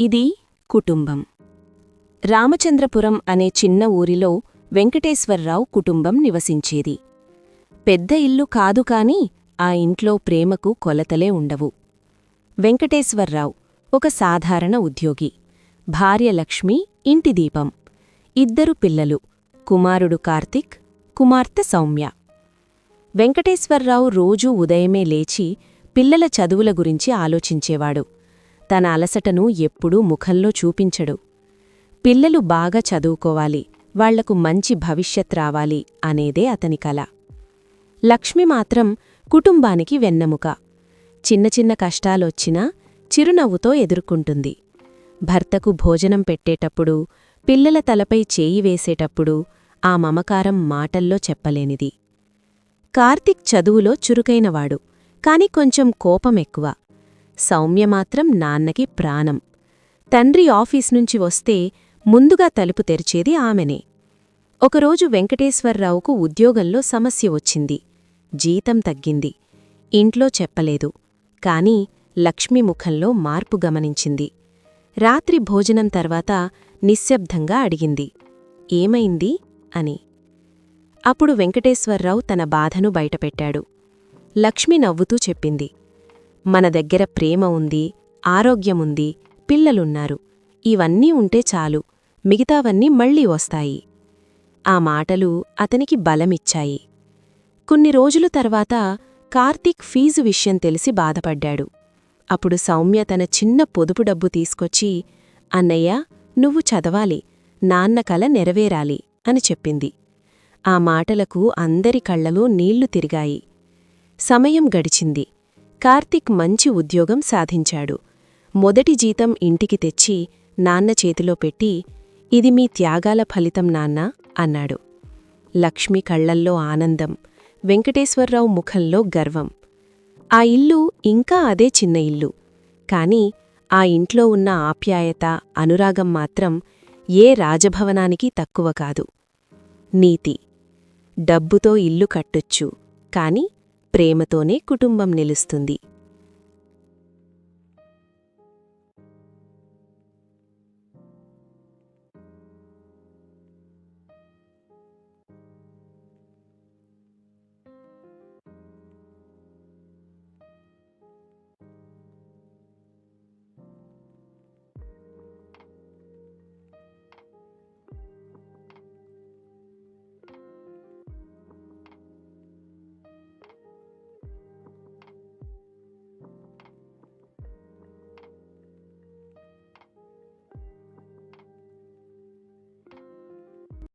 ఇది కుటుంబం. రామచంద్రపురం అనే చిన్న ఊరిలో వెంకటేశ్వరరావు కుటుంబం నివసించేది. పెద్ద ఇల్లు కాదు కాని ఆ ఇంట్లో ప్రేమకు కొలతలే ఉండవు. వెంకటేశ్వరరావు ఒక సాధారణ ఉద్యోగి. భార్య లక్ష్మి ఇంటి దీపం. ఇద్దరు పిల్లలు కుమారుడు కార్తిక్ కుమార్తె సౌమ్య. వెంకటేశ్వరరావు రోజూ ఉదయమే లేచి పిల్లల చదువుల గురించి ఆలోచించేవాడు. తన అలసటను ఎప్పుడూ ముఖంలో చూపించడు. పిల్లలు బాగా చదువుకోవాలి వాళ్ళకు మంచి భవిష్యత్ రావాలి అనేదే అతని కల. లక్ష్మి మాత్రం కుటుంబానికి వెన్నెముక. చిన్న చిన్న కష్టాలొచ్చినా చిరునవ్వుతో ఎదుర్కొంటుంది. భర్తకు భోజనం పెట్టేటప్పుడు పిల్లల తలపై చేయి వేసేటప్పుడు ఆ మమకారం మాటల్లో చెప్పలేనిది. కార్తిక్ చదువులో చురుకైనవాడు కాని కొంచెం కోపం ఎక్కువ. సౌమ్య మాత్రం నాన్నకి ప్రాణం. తండ్రి ఆఫీస్ నుంచి వస్తే ముందుగా తలుపు తెరిచేది ఆమెనే. ఒకరోజు వెంకటేశ్వరరావుకు ఉద్యోగంలో సమస్య వచ్చింది. జీతం తగ్గింది. ఇంట్లో చెప్పలేదు. కాని లక్ష్మి ముఖంలో మార్పు గమనించింది. రాత్రి భోజనం తర్వాత నిశ్శబ్దంగా అడిగింది. ఏమైంది? అని. అప్పుడు వెంకటేశ్వరరావు తన బాధను బయటపెట్టాడు. లక్ష్మి నవ్వుతూ చెప్పింది. మన దగ్గర ప్రేమ ఉంది ఆరోగ్యముంది పిల్లలున్నారు. ఇవన్నీ ఉంటే చాలు మిగతావన్నీ మళ్ళీ వస్తాయి. ఆ మాటలు అతనికి బలమిచ్చాయి. కొన్ని రోజులు తర్వాత కార్తీక్ ఫీజు విషయం తెలిసి బాధపడ్డాడు. అప్పుడు సౌమ్య తన చిన్న పొదుపు డబ్బు తీసుకొచ్చి అన్నయ్య నువ్వు చదవాలి నాన్న కల నెరవేరాలి అని చెప్పింది. ఆ మాటలకు అందరి కళ్ళలో నీళ్ళు తిరిగాయి. సమయం గడిచింది. కార్తిక్ మంచి ఉద్యోగం సాధించాడు. మొదటి జీతం ఇంటికి తెచ్చి నాన్న చేతిలో పెట్టి ఇది మీ త్యాగాల ఫలితం నాన్న అన్నాడు. లక్ష్మి కళ్ళల్లో ఆనందం వెంకటేశ్వరరావు ముఖంలో గర్వం. ఆ ఇల్లు ఇంకా అదే చిన్న ఇల్లు. కాని ఆ ఇంట్లో ఉన్న ఆప్యాయత అనురాగం మాత్రం ఏ రాజభవనానికి తక్కువ కాదు. నీతి. డబ్బుతో ఇల్లు కట్టొచ్చు. కాని ప్రేమతోనే కుటుంబం నిలుస్తుంది.